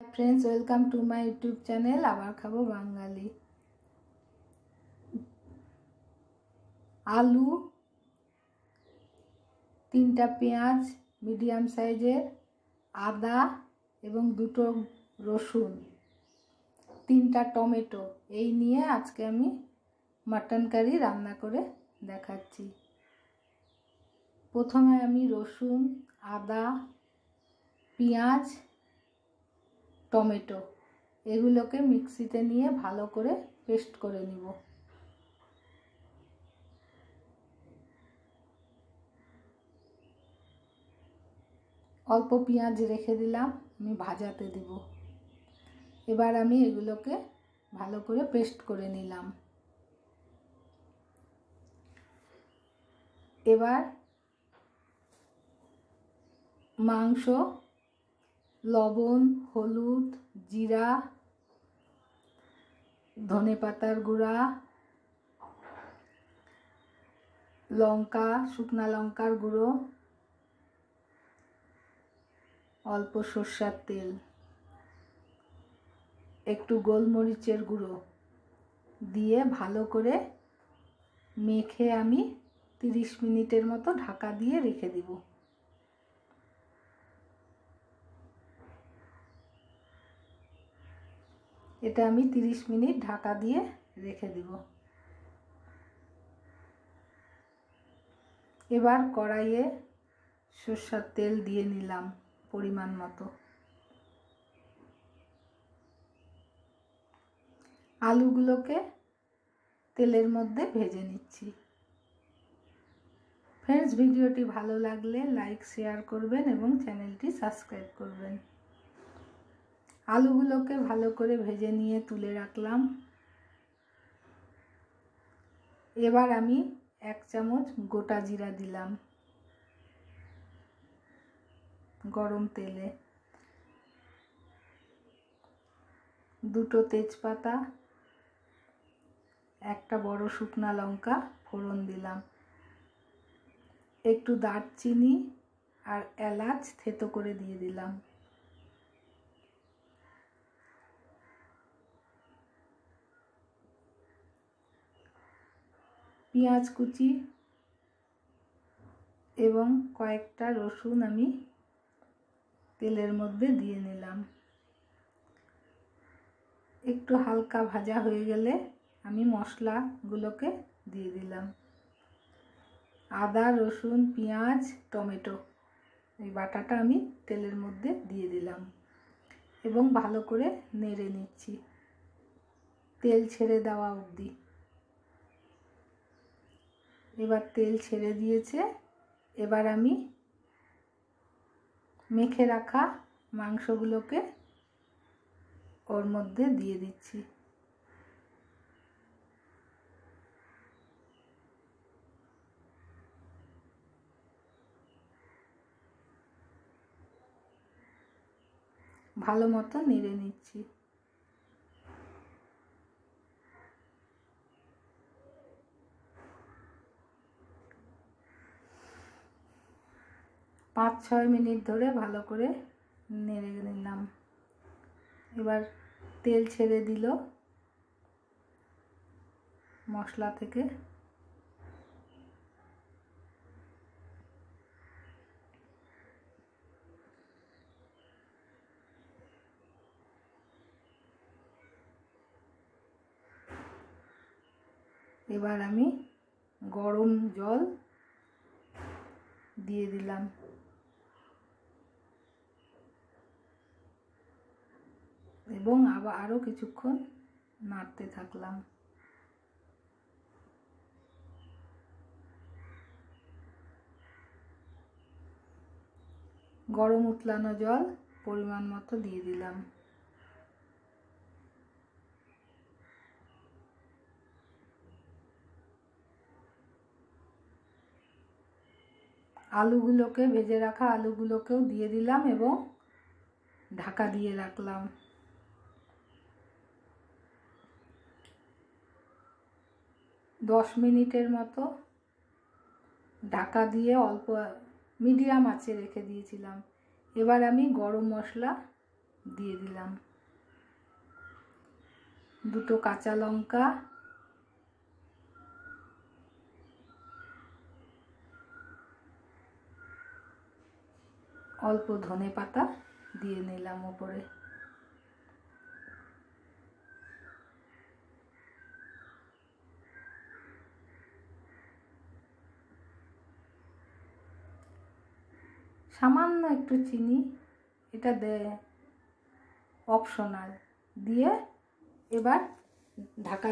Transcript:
Friends welcome to my YouTube channel আবার খাব বাঙালি আলু তিনটা পেঁয়াজ মিডিয়াম সাইজের আদা এবং দুটো রসুন, তিনটা টমেটো। এই নিয়ে আজকে আমি মাটন কারি রান্না করে দেখাচ্ছি। প্রথমে আমি রসুন, আদা, পেঁয়াজ টমেটো। এগুলোকে মিক্সিতে নিয়ে ভালো করে পেস্ট করে নিব। অল্প পেঁয়াজ রেখে দিলাম, আমি ভাজাতে দিব। এবার আমি এগুলোকে ভালো করে পেস্ট করে নিলাম। এবার মাংস লবণ, হলুদ, জিরা, ধনে পাতার গুঁড়া, লঙ্কা, শুকনা লঙ্কার গুঁড়ো, অল্প সর্ষার তেল, একটু গোলমরিচের গুঁড়ো দিয়ে ভালো করে মেখে আমি তিরিশ মিনিটের মতো ঢাকা দিয়ে রেখে দিব। এটা আমি তিরিশ মিনিট ঢাকা দিয়ে রেখে দিব। এবার কড়াইয়ে সর্ষার তেল দিয়ে নিলাম পরিমাণ মতো। আলুগুলোকে তেলের মধ্যে ভেজে নিচ্ছি। ফ্রেন্ডস, ভিডিওটি ভালো লাগলে লাইক, শেয়ার করবেন এবং চ্যানেলটি সাবস্ক্রাইব করবেন। আলুগুলোকে ভালো করে ভেজে নিয়ে তুলে রাখলাম। এবার আমি এক চামচ গোটা জিরা দিলাম গরম তেলে। দুটো তেজপাতা, একটা বড় শুকনা লঙ্কা ফোড়ন দিলাম। একটু দারচিনি আর এলাচ থেতো করে দিয়ে দিলাম। পেঁয়াজ কুচি এবং কয়েকটা রসুন আমি তেলের মধ্যে দিয়ে নিলাম। একটু হালকা ভাজা হয়ে গেলে আমি মশলাগুলোকে দিয়ে দিলাম। আদা, রসুন, পেঁয়াজ, টমেটো এই বাটাটা আমি তেলের মধ্যে দিয়ে দিলাম এবং ভালো করে নেড়ে নিচ্ছি। তেল ছেড়ে দেওয়া অবধি। এবার তেল ছেড়ে দিয়েছে। এবার আমি মেখে রাখা মাংসগুলোকে ওর মধ্যে দিয়ে দিচ্ছি। ভালো মতো নেড়ে নিচ্ছি। ছয় মিনিট ধরে ভালো করে নেড়ে নিলাম। এবার তেল ছেড়ে দিল মশলা থেকে। এবার আমি গরম জল দিয়ে দিলাম। এবং আবার আরও কিছুক্ষণ নাড়তে থাকলাম। গরম উতলানো জল পরিমাণ মতো দিয়ে দিলাম। আলুগুলোকে, ভেজে রাখা আলুগুলোকেও দিয়ে দিলাম এবং ঢাকা দিয়ে রাখলাম। দশ মিনিটের মতো ঢাকা দিয়ে অল্প মিডিয়াম আঁচে রেখে দিয়েছিলাম। এবার আমি গরম মশলা দিয়ে দিলাম। দুটো কাঁচা লঙ্কা, অল্প ধনে পাতা দিয়ে নিলাম ওপরে। সামান্য একটু চিনি এটা দে অপশনাল দিয়ে এবার ঢাকা